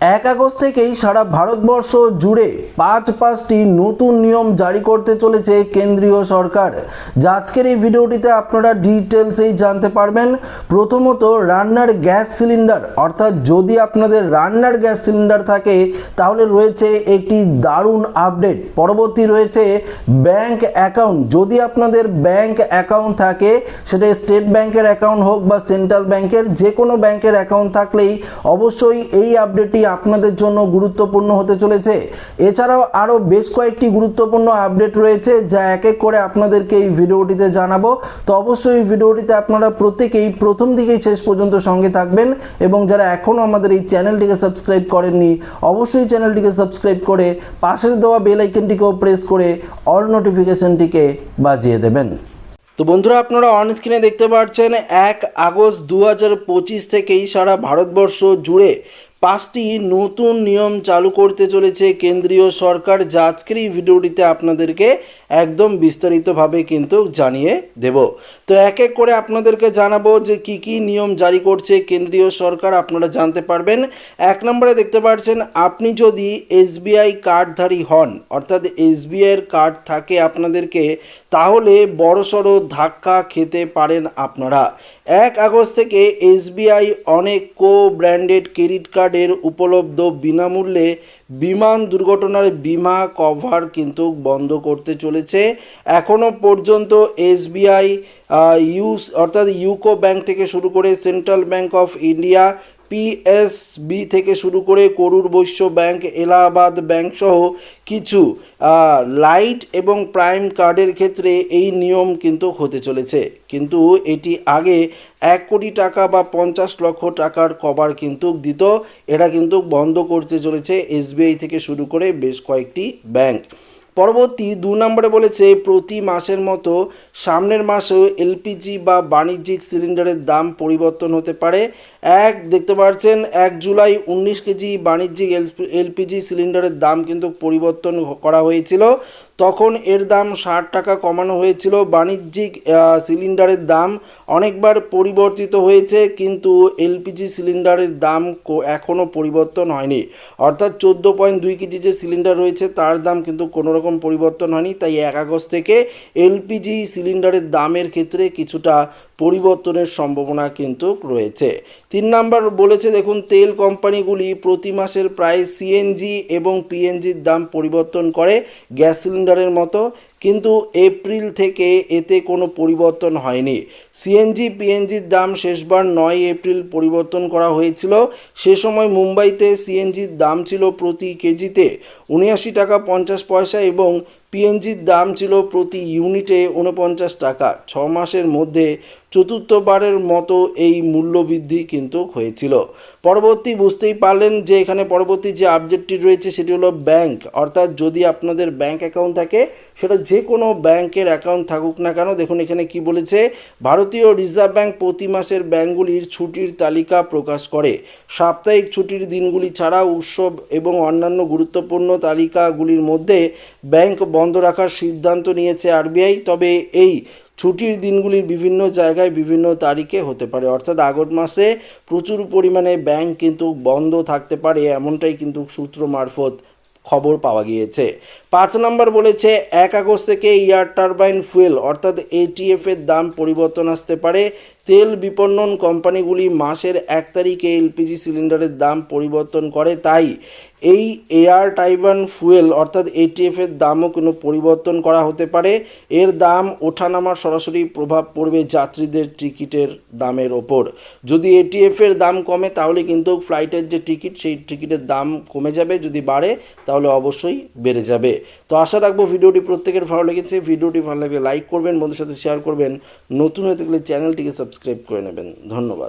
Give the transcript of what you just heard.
এক আগস্ট থেকেই সারা ভারতবর্ষ জুড়ে পাঁচ পাঁচটি নতুন নিয়ম জারি করতে চলেছে কেন্দ্রীয় সরকার। যা আজকের এই ভিডিওটিতে আপনারা ডিটেলসেই জানতে পারবেন। প্রথমত রান্নার গ্যাস সিলিন্ডার, অর্থাৎ যদি আপনাদের রান্নার গ্যাস সিলিন্ডার থাকে তাহলে রয়েছে একটি দারুণ আপডেট পরবর্তী রয়েছে ব্যাংক অ্যাকাউন্ট যদি আপনাদের ব্যাংক অ্যাকাউন্ট থাকে, সেটা স্টেট ব্যাংকের অ্যাকাউন্ট হোক বা সেন্ট্রাল ব্যাংকের যে কোনো ব্যাংকের অ্যাকাউন্ট থাকলেই অবশ্যই এই আপডেটটি আপনাদের জন্য গুরুত্বপূর্ণ হতে চলেছে। এছাড়াও আরও বেশ কয়েকটি গুরুত্বপূর্ণ আপডেট রয়েছে, যা এক এক করে আপনাদেরকে এই ভিডিওটিতে জানাব। তো অবশ্যই এই ভিডিওটিতে আপনারা প্রত্যেকেই প্রথম থেকেই শেষ পর্যন্ত সঙ্গে থাকবেন এবং যারা এখনও আমাদের এই চ্যানেলটিকে সাবস্ক্রাইব করেননি, অবশ্যই চ্যানেলটিকে সাবস্ক্রাইব করে পাশের দেওয়া বেল আইকনটিকেও প্রেস করে অল নোটিফিকেশনটিকে বাজিয়ে দেবেন। তো বন্ধুরা, আপনারা অন স্ক্রিনে দেখতে পাচ্ছেন, এক আগস্ট দু হাজার পঁচিশ থেকেই সারা ভারতবর্ষ জুড়ে পাঁচটি নতুন নিয়ম চালু করতে চলেছে কেন্দ্রীয় সরকার। যা আজকের এই ভিডিওটিতে আপনাদেরকে একদম বিস্তারিতভাবে কিন্তু জানিয়ে দেব। তো এক এক করে আপনাদেরকে জানাব যে কি কি নিয়ম জারি করছে কেন্দ্রীয় সরকার, আপনারা জানতে পারবেন। এক নম্বরে দেখতে পাচ্ছেন, আপনি যদি এসবিআই কার্ডধারী হন, অর্থাৎ এসবিআইয়ের কার্ড থাকে আপনাদেরকে, তাহলে বড়সড় ধাক্কা খেতে পারেন আপনারা। এক আগস্ট থেকে এসবিআই অনেক কো ব্র্যান্ডেড ক্রেডিট কার্ডের উপলব্ধ বিনামূল্যে বিমান দুর্ঘটনার বিমা কভার কিন্তু বন্ধ করতে চলেছে এখনও পর্যন্ত এসবিআই ইউস, অর্থাৎ ইউকো ব্যাংক থেকে শুরু করে Central Bank of India, PSB থেকে শুরু করে করুর বৈশ্য ব্যাংক, এলাহাবাদ ব্যাংক সহ কিছু লাইট এবং প্রাইম কার্ডের ক্ষেত্রে এই নিয়ম কিন্তু হতে চলেছে। কিন্তু এটি আগে এক কোটি টাকা বা পঞ্চাশ লক্ষ টাকার কভার কিন্তু দিত। এটা কিন্তু বন্ধ করতে চলেছে এসবিআই থেকে শুরু করে বেশ কয়েকটি ব্যাংক। পরবর্তী দু নম্বরে বলেছে, প্রতি মাসের মতো সামনের মাসেও এলপিজি বা বাণিজ্যিক সিলিন্ডারের দাম পরিবর্তন হতে পারে। এক, দেখতে পাচ্ছেন, এক জুলাই উনিশ কেজি বাণিজ্যিক এলপিজি সিলিন্ডারের দাম কিন্তু পরিবর্তন করা হয়েছিল। তখন এর দাম ষাট টাকা কমানো হয়েছিল। বাণিজ্যিক সিলিন্ডারের দাম অনেকবার পরিবর্তিত হয়েছে, কিন্তু এলপিজি সিলিন্ডারের দাম এখনও পরিবর্তন হয়নি। অর্থাৎ চোদ্দ পয়েন্ট দুই কেজি যে সিলিন্ডার রয়েছে, তার দাম কিন্তু কোনো রকম পরিবর্তন হয়নি। তাই এক আগস্ট থেকে এলপিজি সিলিন্ডারের দামের ক্ষেত্রে কিছুটা পরিবর্তনের সম্ভাবনা কিন্তু রয়েছে। তিন নাম্বার বলেছে, দেখুন, তেল কোম্পানিগুলি প্রতি মাসের প্রায় সিএনজি এবং পিএনজির দাম পরিবর্তন করে গ্যাস সিলিন্ডারের মতো। কিন্তু এপ্রিল থেকে এতে কোনো পরিবর্তন হয়নি। সিএনজি পিএনজির দাম শেষবার নয় এপ্রিল পরিবর্তন করা হয়েছিল। সে সময় মুম্বাইতে সিএনজির দাম ছিল প্রতি কেজিতে উনআশি টাকা পঞ্চাশ পয়সা এবং পিএনজির দাম ছিল প্রতি ইউনিটে উনপঞ্চাশ টাকা। ছ মাসের মধ্যে চতুর্থবারের মতো এই মূল্যবৃদ্ধি কিন্তু হয়েছিল। পরবর্তী বুঝতেই পারলেন যে এখানে পরবর্তী যে আপডেটটি রয়েছে সেটি হলো ব্যাংক। অর্থাৎ যদি আপনাদের ব্যাংক অ্যাকাউন্ট থাকে, সেটা যে কোনো ব্যাংকের অ্যাকাউন্ট থাকুক না কেন, দেখুন এখানে কি বলেছে, ভারতীয় রিজার্ভ ব্যাংক প্রতি মাসের ব্যাংকগুলির ছুটির তালিকা প্রকাশ করে। সাপ্তাহিক ছুটির দিনগুলি ছাড়া উৎসব এবং অন্যান্য গুরুত্বপূর্ণ তালিকাগুলির মধ্যে ব্যাংক বন্ধ রাখার সিদ্ধান্ত নিয়েছে আরবিআই। তবে এই ছুটির দিনগুলির বিভিন্ন জায়গায় বিভিন্ন তারিখে হতে পারে। অর্থাৎ আগস্ট মাসে প্রচুর পরিমাণে ব্যাংক কিন্তু বন্ধ থাকতে পারে, এমনটাই কিন্তু সূত্র মারফত খবর পাওয়া গিয়েছে। পাঁচ নম্বর বলেছে, এক আগস্ট থেকে এয়ার টারবাইন ফুয়েল অর্থাৎ এটিএফ এর দাম পরিবর্তন আসতে পারে। তেল বিপণন কোম্পানিগুলি মাসের এক তারিখে এলপিজি সিলিন্ডারের দাম পরিবর্তন করে তাই এই এয়ার টাইবান ফুয়েল অর্থাৎ এটিএফ এর দামও কোনো পরিবর্তন করা হতে পারে। এর দাম ওঠানামার সরাসরি প্রভাব পড়বে যাত্রীদের টিকিটের দামের ওপর। যদি এটিএফ এর দাম কমে, তাহলে কিন্তু ফ্লাইটের যে টিকিট, সেই টিকিটের দাম কমে যাবে। যদি বাড়ে, তাহলে অবশ্যই বেড়ে যাবে। তো আশা রাখব ভিডিওটি প্রত্যেকের ভালো লেগেছে। ভিডিওটি ভালো লাগলে লাইক করবেন বন্ধুর সাথে শেয়ার করবেন। নতুন হয়ে থাকলে চ্যানেলটিকে সাবস্ক্রাইব করে নেবেন। ধন্যবাদ।